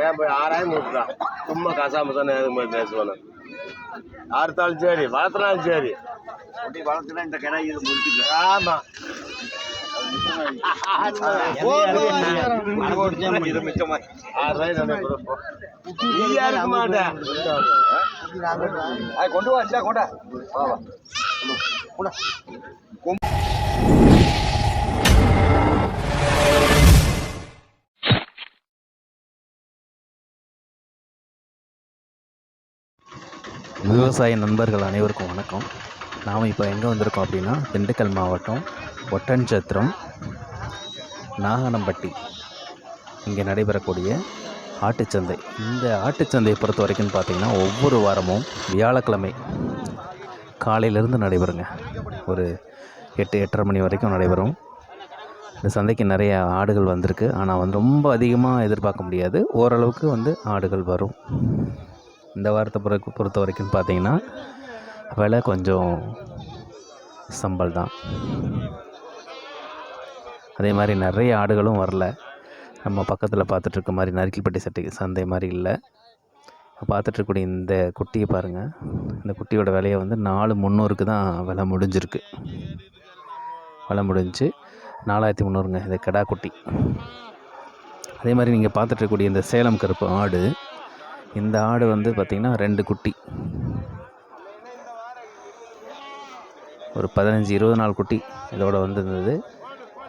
ஏன் போய் ஆறாயிரம் கொடுத்துட்டான் சும்மா கசாம தானே போய் பேசுவானு? அறுத்தாலும் சரி வளர்த்தினாலும் சரி. அப்படி வளர்த்துனா இந்த கடை இது முடிச்சுக்க ஆமா. இது மிச்சமா ஆறு விவசாய நண்பர்கள் அனைவருக்கும் வணக்கம். நாம் இப்போ எங்கே வந்திருக்கோம் அப்படின்னா திண்டுக்கல் மாவட்டம் ஒட்டன்சத்திரம் நாகனம்பட்டி. இங்கே நடைபெறக்கூடிய ஆட்டுச்சந்தை. இந்த ஆட்டுச்சந்தையை பொறுத்த வரைக்கும் பார்த்திங்கன்னா ஒவ்வொரு வாரமும் வியாழக்கிழமை காலையிலேருந்து நடைபெறுங்க. ஒரு எட்டு எட்டரை மணி வரைக்கும் நடைபெறும். இந்த சந்தைக்கு நிறைய ஆடுகள் வந்திருக்கு. ஆனால் வந்து ரொம்ப அதிகமாக எதிர்பார்க்க முடியாது. ஓரளவுக்கு வந்து ஆடுகள் வரும். இந்த வாரத்தை பொறுத்த பொறுத்த வரைக்கும் பார்த்தீங்கன்னா விலை கொஞ்சம் சம்பல் தான். அதே மாதிரி நிறைய ஆடுகளும் வரல. நம்ம பக்கத்தில் பார்த்துட்ருக்க மாதிரி நரிக்கல்பட்டி சட்டை சந்தை மாதிரி இல்லை. பார்த்துட்ருக்கக்கூடிய இந்த குட்டியை பாருங்கள் இந்த குட்டியோட விலையை வந்து நாலு முந்நூறுக்கு தான் விலை முடிஞ்சிருக்கு. விலை முடிஞ்சு நாலாயிரத்தி முந்நூறுங்க இந்த கெடா குட்டி. அதே மாதிரி நீங்கள் பார்த்துட்ருக்கக்கூடிய இந்த சேலம் கருப்பு ஆடு இந்த ஆடு வந்து பார்த்திங்கன்னா ரெண்டு குட்டி. ஒரு பதினஞ்சு இருபது நாள் குட்டி இதோட வந்திருந்தது.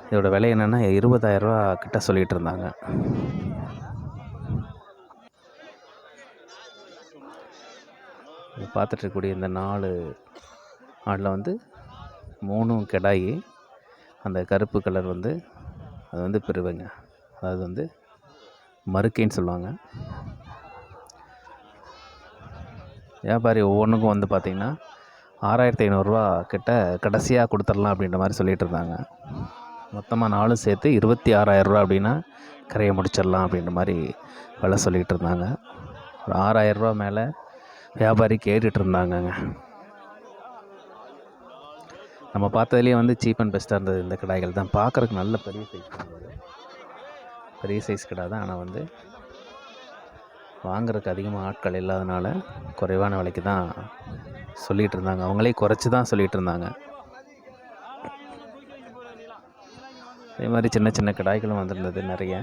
இதோட விலை என்னென்னா இருபதாயிரரூவா கிட்ட சொல்லிகிட்டு இருந்தாங்க. பார்த்துட்டு இருக்கக்கூடிய இந்த நாலு ஆடில் வந்து மூணும் கெடாயி அந்த கருப்பு கலர் வந்து அது வந்து பெறுவேங்க அதாவது வந்து மறுக்கைன்னு சொல்லுவாங்க. வியாபாரி ஒவ்வொன்றுக்கும் வந்து பார்த்திங்கன்னா ஆறாயிரத்தி ஐநூறுரூவா கிட்ட கடைசியாக கொடுத்துடலாம் அப்படின்ற மாதிரி சொல்லிகிட்டு இருந்தாங்க. மொத்தமாக நாலும் சேர்த்து இருபத்தி ஆறாயிரரூவா அப்படின்னா கரையை முடிச்சிடலாம் அப்படின்ற மாதிரி விலை சொல்லிகிட்டு இருந்தாங்க. ஒரு ஆறாயிரரூவா மேலே வியாபாரி கேட்டுட்டு இருந்தாங்கங்க. நம்ம பார்த்ததுலேயே வந்து சீப் அண்ட் பெஸ்ட்டாக இருந்தது இந்த கடாய்கள் தான். பார்க்குறதுக்கு நல்ல பெரிய சைஸ் பெரிய சைஸ் கடை தான். ஆனால் வந்து வாங்குறதுக்கு அதிகமாக ஆட்கள் இல்லாதனால குறைவான விலைக்கு தான் சொல்லிகிட்டு இருந்தாங்க. அவங்களே குறைச்சி தான் சொல்லிகிட்டு இருந்தாங்க. அதே மாதிரி சின்ன சின்ன கடாய்களும் வந்திருந்தது நிறைய.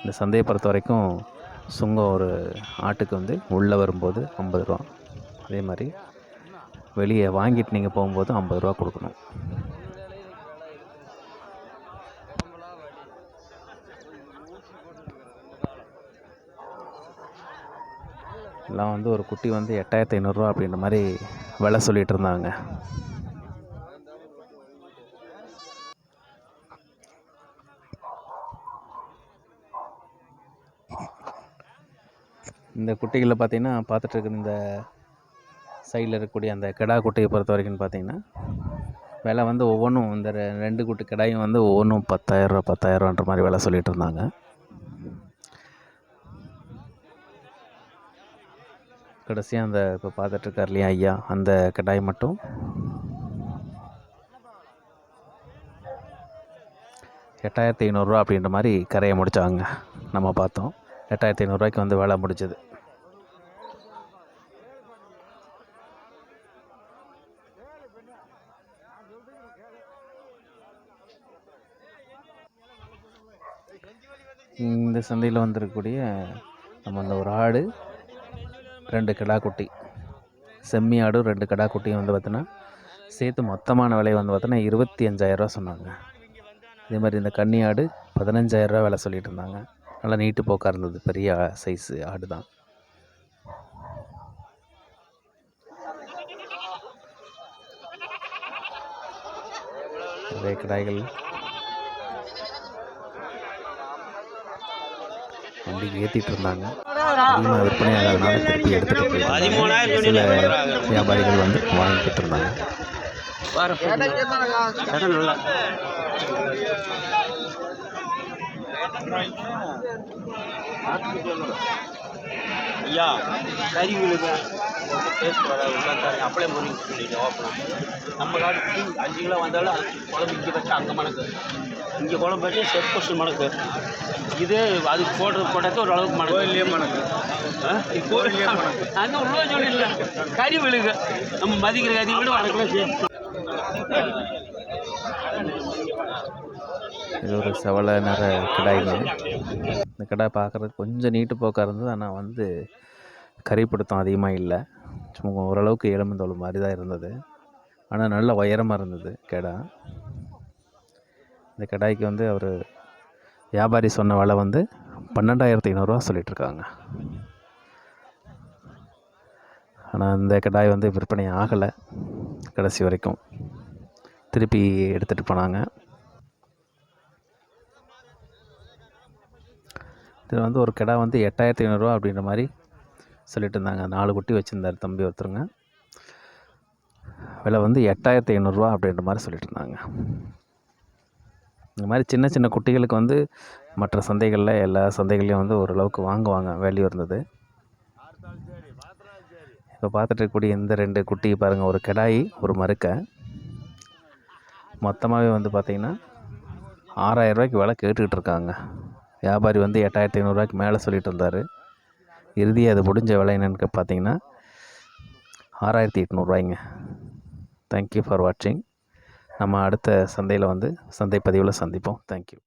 இந்த சந்தையை பொறுத்த வரைக்கும் சுங்கம் ஒரு ஆட்டுக்கு வந்து உள்ளே வரும்போது ஐம்பது ரூபா. அதே மாதிரி வெளியே வாங்கிட்டு நீங்கள் போகும்போது ஐம்பது ரூபா கொடுக்கணும். எல்லாம் வந்து ஒரு குட்டி வந்து எட்டாயிரத்தி ஐநூறுரூவா அப்படின்ற மாதிரி விலை சொல்லிகிட்டு இருந்தாங்க. இந்த குட்டிகளை பார்த்திங்கன்னா பார்த்துட்ருக்குற இந்த சைடில் இருக்கக்கூடிய அந்த கிடா குட்டியை பொறுத்த வரைக்கும் பார்த்தீங்கன்னா விலை வந்து ஒவ்வொன்றும் இந்த ரெ- ரெண்டு குட்டி கிடாயும் வந்து ஒவ்வொன்றும் பத்தாயிரரூவா பத்தாயிரரூவான்ற மாதிரி விலை சொல்லிகிட்டு இருந்தாங்க. கடைசியாக அந்த இப்போ பார்த்துட்ருக்கார் இல்லையா ஐயா அந்த கடாய் மட்டும். எட்டாயிரத்தி ஐநூறுரூவா அப்படின்ற மாதிரி கரையை முடித்தாங்க நம்ம பார்த்தோம். எட்டாயிரத்தி ஐநூறுரூவாய்க்கு வந்து வேலை முடிச்சது இந்த சந்தையில் வந்திருக்கக்கூடிய நம்ம அந்த ஒரு ஆடு ரெண்டு கிடா குட்டி செம்மி ஆடும் ரெண்டு கிடா குட்டியும் வந்து பார்த்தோன்னா சேர்த்து மொத்தமான விலை வந்து பார்த்தோன்னா இருபத்தி அஞ்சாயிரரூவா சொன்னாங்க. இதே மாதிரி இந்த கன்னி ஆடு பதினஞ்சாயிரரூவா விலை சொல்லிட்டு இருந்தாங்க. நல்லா நீட்டு போக்காக இருந்தது. பெரிய சைஸு ஆடு தான். நிறைய கிடாய்கள். வண்டிக்கு ஏற்றிட்டு இருந்தாங்க. அதிகமாக விற்பனை ஆகாதனால திருப்பி எடுத்துகிட்டு போயிட்டாங்க. சில வியாபாரிகள் வந்து வாங்கிக்கிட்டு இருந்தாங்க ஐயா கறி விழுங்க டேஸ்ட் வராது. உள்ளாந்தாரு அப்படியே முறிஞ்சு சொல்லிட்டு ஓப்பலாம் நம்ம காட்டுக்கு அஞ்சு கிலோ வந்தாலும் அது குழம்பு இங்கே வச்சா அங்கே மணக்கு. இங்கே குழம்பு வச்சா செட் கொஸ்டின் மணக்கு. இது அதுக்கு போடுறது போட்டாக்க ஓரளவுக்கு மணக்கு. கோயிலே மணக்கு. கோயிலே மணக்கு. அந்த உள்ள சொல்லிடல. கறி விழுங்க நம்ம மதிக்கிற கறி விட வணக்கம் சேர்த்து இது ஒரு செவலை நிற கிடாய்ங்க இந்த கடை பார்க்குறதுக்கு கொஞ்சம் நீட்டு போக்காக இருந்தது. ஆனால் வந்து கறிப்பிடுத்தம் அதிகமாக இல்லை. சும்மா ஓரளவுக்கு எலும்புந்தோல் மாதிரி தான் இருந்தது. ஆனால் நல்ல உயரமாக இருந்தது கடை. இந்த கடாய்க்கு வந்து அவர் வியாபாரி சொன்ன விலை வந்து பன்னெண்டாயிரத்தி ஐநூறுரூவா சொல்லிகிட்ருக்காங்க ஆனால் இந்த கடாய் வந்து விற்பனை ஆகலை கடைசி வரைக்கும். திருப்பி எடுத்துகிட்டு போனாங்க. இதில் வந்து ஒரு கிடா வந்து எட்டாயிரத்தி ஐநூறுரூவா அப்படின்ற மாதிரி சொல்லிட்டு இருந்தாங்க நாலு குட்டி வச்சுருந்தார் தம்பி ஒருத்தருங்க. விலை வந்து எட்டாயிரத்தி ஐநூறுரூவா அப்படின்ற மாதிரி சொல்லிட்டு இருந்தாங்க இந்த மாதிரி சின்ன சின்ன குட்டிகளுக்கு வந்து மற்ற சந்தைகளில் எல்லா சந்தைகள்லையும் வந்து ஓரளவுக்கு வாங்குவாங்க வேல்யூ இருந்தது. இப்போ பார்த்துட்டு இருக்கக்கூடிய இந்த ரெண்டு குட்டி பாருங்கள் ஒரு கிடாய் ஒரு மறுக்க மொத்தமாகவே வந்து பார்த்திங்கன்னா ஆறாயிரம் ரூபாய்க்கு விலை கேட்டுக்கிட்டு இருக்காங்க. வியாபாரி வந்து எட்டாயிரத்தி ஐநூறுரூவாய்க்கு மேலே சொல்லிட்டு இருந்தார். இறுதி அது முடிஞ்ச விலை என்னென்னு பார்த்தீங்கன்னா ஆறாயிரத்தி எட்நூறுவாய்ங்க. தேங்க்யூ ஃபார் வாட்சிங் நம்ம அடுத்த சந்தையில் வந்து சந்தை பதிவில் சந்திப்போம். தேங்க்யூ